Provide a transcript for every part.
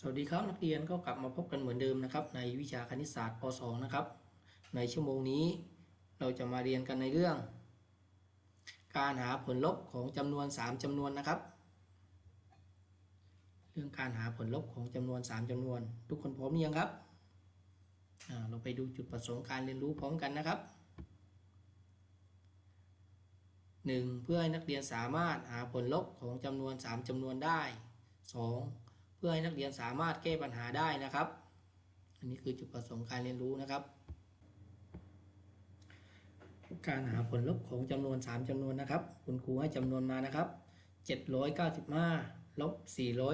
สวัสดีครับนักเรียนก็กลับมาพบกันเหมือนเดิมนะครับ ในวิชาคณิตศาสตร์ป .2 นะครับ ในชั่วโมงนี้เราจะมาเรียนกันในเรื่อง การหาผลลบของจำนวน 3จำนวนนะครับ เรื่องการหาผลลบของจำนวน 3จำนวน ทุกคนพร้อมหรือยังครับเราไปดูจุดประสงค์การเรียนรู้พร้อมกันนะครับ 1. เพื่อให้นักเรียนสามารถหาผลลบของจำนวน 3จำนวนได้ 2. พื่อให้นักเรียนสามารถแก้ปัญหาได้นะครับ อันนี้คือจุดประสงค์การเรียนรู้นะครับ การหาผลลบของจำนวน 3จำนวนนะครับ คุณครูให้จำนวนมานะครับ 795ลบ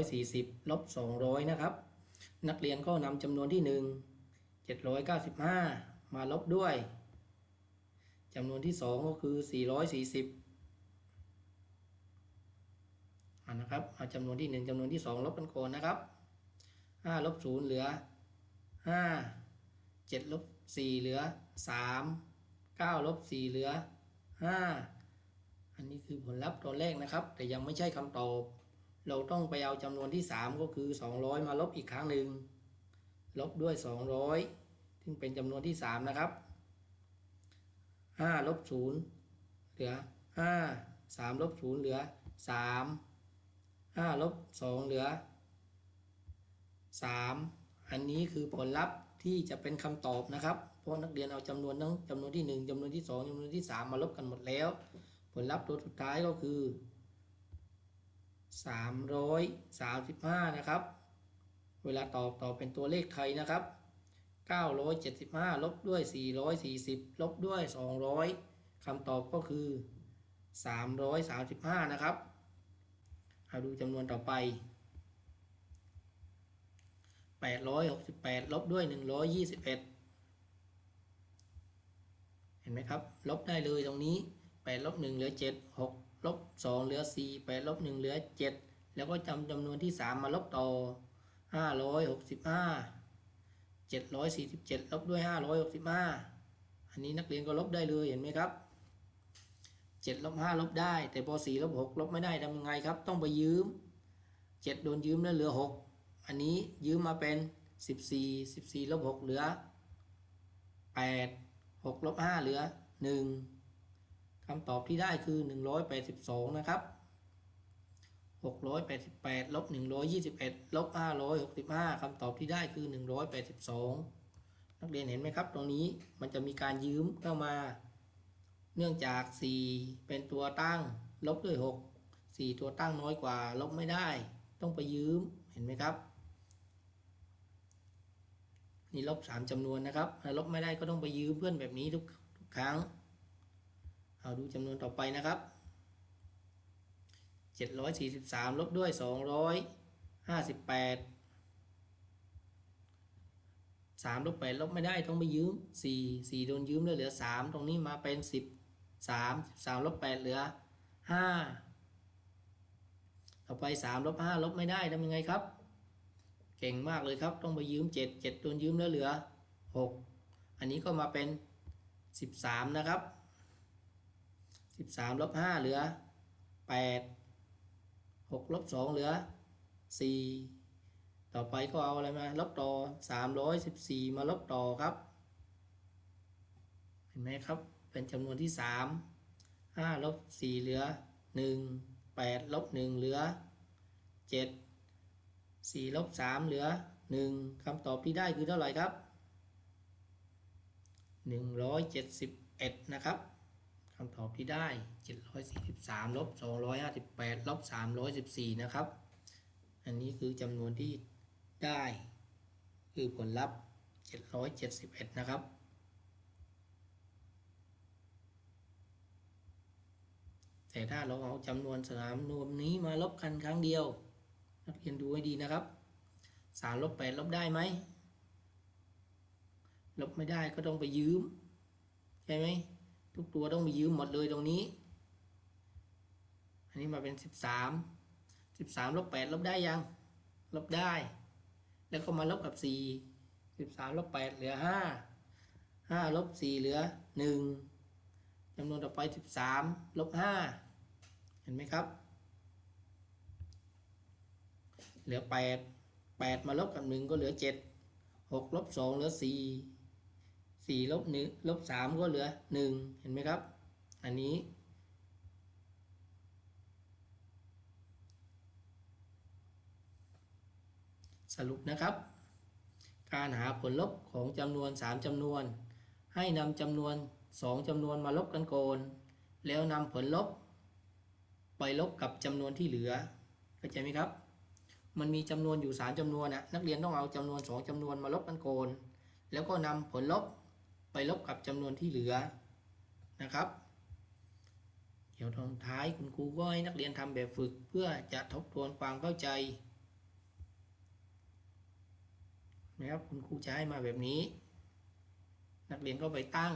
440ลบ200 นะครับ นักเรียนก็นำจำนวนที่ 1 795 มาลบด้วยจำนวนที่ 2 ก็คือ 440 นะครับเอาจำนวนที่ 1จำนวนที่ 2 ลบกันก่อนนะครับ5ลบ0เหลือ 5 7ลบ4เหลือ 3 9ลบ4เหลือ 5 อันนี้คือผลลัพธ์ตอนแรกนะครับ แต่ยังไม่ใช่คำตอบ เราต้องไปเอาจำนวนที่ 3 ก็คือ 200 มาลบอีกครั้งหนึ่งลบด้วย 200 ซึ่งเป็นจำนวนที่ 3 นะครับ5ลบ0เหลือ 5 3ลบ0เหลือ 3 5ลบ2เหลือ3อันนี้คือผลลัพธ์ที่จะเป็นคำตอบนะครับ เพราะนักเรียนเอาจำนวนทั้งจำนวนที่ 1จำนวนที่ 2จำนวนที่ 3 มาลบกันหมดแล้ว ผลลัพธ์ตัวสุดท้ายก็คือ 335 นะครับ เวลาตอบตอบเป็นตัวเลขไทยนะครับ 975 ลบด้วย 440 ลบด้วย 200คำตอบก็คือ 335 นะครับ เอาดูจำนวนต่อไป 868 ลบด้วย 121 เห็นไหมครับ ลบได้เลยตรงนี้ 8 ลบ 1 เหลือ 7 6 ลบ 2 เหลือ 4 8 ลบ 1 เหลือ 7 แล้วก็จำจำนวนที่ 3 มาลบต่อ 565 747 ลบด้วย 565 อันนี้นักเรียนก็ลบได้เลยเห็นไหมครับ 7ลบ5ลบได้ แต่พอ4ลบ6ลบไม่ได้ทำยังไงครับ ต้องไปยืม 7 โดนยืมแล้วเหลือ 6 อันนี้ยืมมาเป็น 14 14ลบ6เหลือ 8 6ลบ5เหลือ 1คำตอบที่ได้คือ 182 นะครับ 688ลบ121ลบ565คำตอบที่ได้คือ 182 นักเรียนเห็นไหมครับ ตรงนี้มันจะมีการยืมเข้ามา เนื่องจาก 4 เป็นตัวตั้ง ลบด้วย 6 4 ตัวตั้งน้อยกว่า ลบไม่ได้ ต้องไปยืมเห็นไหมครับ นี่ลบ 3จำนวนนะครับถ้าลบไม่ได้ก็ต้องไปยืมเพื่อนแบบนี้ทุกทุกครั้ง เอาดูจำนวนต่อไปนะครับ 743 ลบด้วย 258 3ลบ8ลบไม่ได้ต้องไปยืม 4 4โดนยืมเลยเหลือ 3 ตรงนี้มาเป็น 10 3 3ลบ8เหลือ5ต่อไป3ลบ5ลบไม่ได้ทำยังไงครับ เก่งมากเลยครับต้องไปยืม7 7โดนยืมแล้วเหลือ6อันนี้ก็มาเป็น13นะครับ13ลบ5เหลือ8 6ลบ2เหลือ4ต่อไปก็เอาอะไรมาลบต่อ314มาลบต่อครับ เห็นไหมครับ เป็นจำนวนที่ 3 5ลบ4เหลือ 1 8ลบ1เหลือ 7 4ลบ3เหลือ 1คำตอบที่ได้คือเท่าไหร่ครับ 171 นะครับคำตอบที่ได้ 743ลบ258ลบ314 นะครับ อันนี้คือจำนวนที่ได้ คือผลลัพธ์ 771 นะครับ แต่ถ้าเราเอาจำนวนสามนวมนี้มาลบกันครั้งเดียว นักเรียนดูให้ดีนะครับ3ลบ8ลบได้ไหมลบไม่ได้ก็ต้องไปยืมใช่ไหมทุกตัวต้องไปยืมหมดเลยตรงนี้ อันนี้มาเป็น 13 13ลบ8ลบได้ยัง ลบได้ แล้วก็มาลบกับ 4 13ลบ8เหลือ 5 5ลบ4เหลือ 1 จำนวนต่อไป 13 ลบ 5 เห็นไหมครับ เหลือ8แปดมาลบกับหนึ่งก็เหลือเจ็ดหกลบสองเหลือสี่สี่ลบหนึ่งลบสามก็เหลือหนึ่งเห็นไหมครับ อันนี้สรุปนะครับ การหาผลลบของจำนวน 3จำนวน ให้นำจำนวน 2จำนวนมาลบกันก่อนแล้วนำผลลบ ไปลบกับจำนวนที่เหลือเข้าใจไหมครับ มันมีจำนวนอยู่ 3จำนวนนะนักเรียนต้องเอาจำนวน 2จำนวนมาลบกันก่อนแล้วก็นำผลลบไปลบกับจำนวนที่เหลือนะครับ เดี๋ยวตอนท้ายคุณครูก็ให้นักเรียนทำแบบฝึกเพื่อจะทบทวนความเข้าใจนะครับคุณครูจะให้มาแบบนี้ นักเรียนก็ไปตั้ง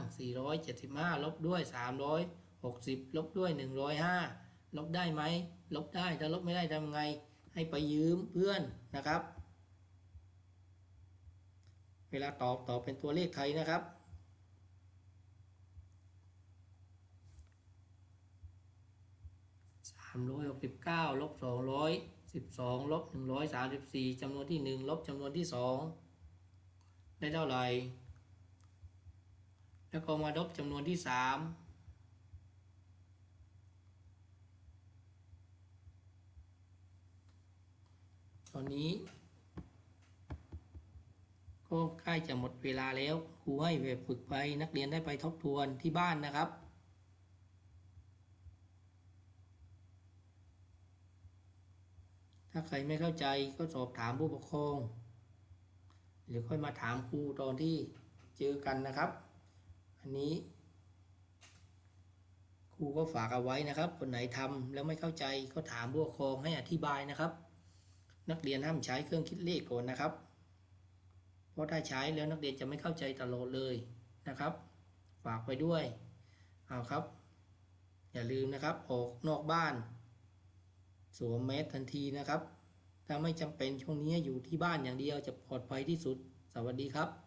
475 ลบด้วย 360 ลบด้วย 105 ลบได้ไหม ลบได้ ถ้าลบไม่ได้ทำไง ให้ไปยืมเพื่อนนะครับ เวลาตอบตอบเป็นตัวเลขไทยนะครับ369ลบ212ลบ134จำนวนที่ 1 ลบจำนวนที่ 2 ได้เท่าไหร่ แล้วก็มาลบจำนวนที่3ตอนนี้ ก็ใกล้จะหมดเวลาแล้วครูให้แบบฝึกไปนักเรียนได้ไปทบทวนที่บ้านนะครับถ้าใครไม่เข้าใจก็สอบถามผู้ปกครอง หรือค่อยมาถามครูตอนที่เจอกันนะครับ อันนี้ครูก็ฝากเอาไว้นะครับ คนไหนทำแล้วไม่เข้าใจก็ถามผู้ปกครองให้อธิบายนะครับ นักเรียนห้ามใช้เครื่องคิดเลขก่อนนะครับ เพราะถ้าใช้แล้วนักเรียนจะไม่เข้าใจตลอดเลยนะครับ ฝากไว้ด้วยเอาครับ อย่าลืมนะครับออกนอกบ้าน สวมแมสทันทีนะครับ ถ้าไม่จำเป็นช่วงนี้อยู่ที่บ้านอย่างเดียวจะปลอดภัยที่สุด สวัสดีครับ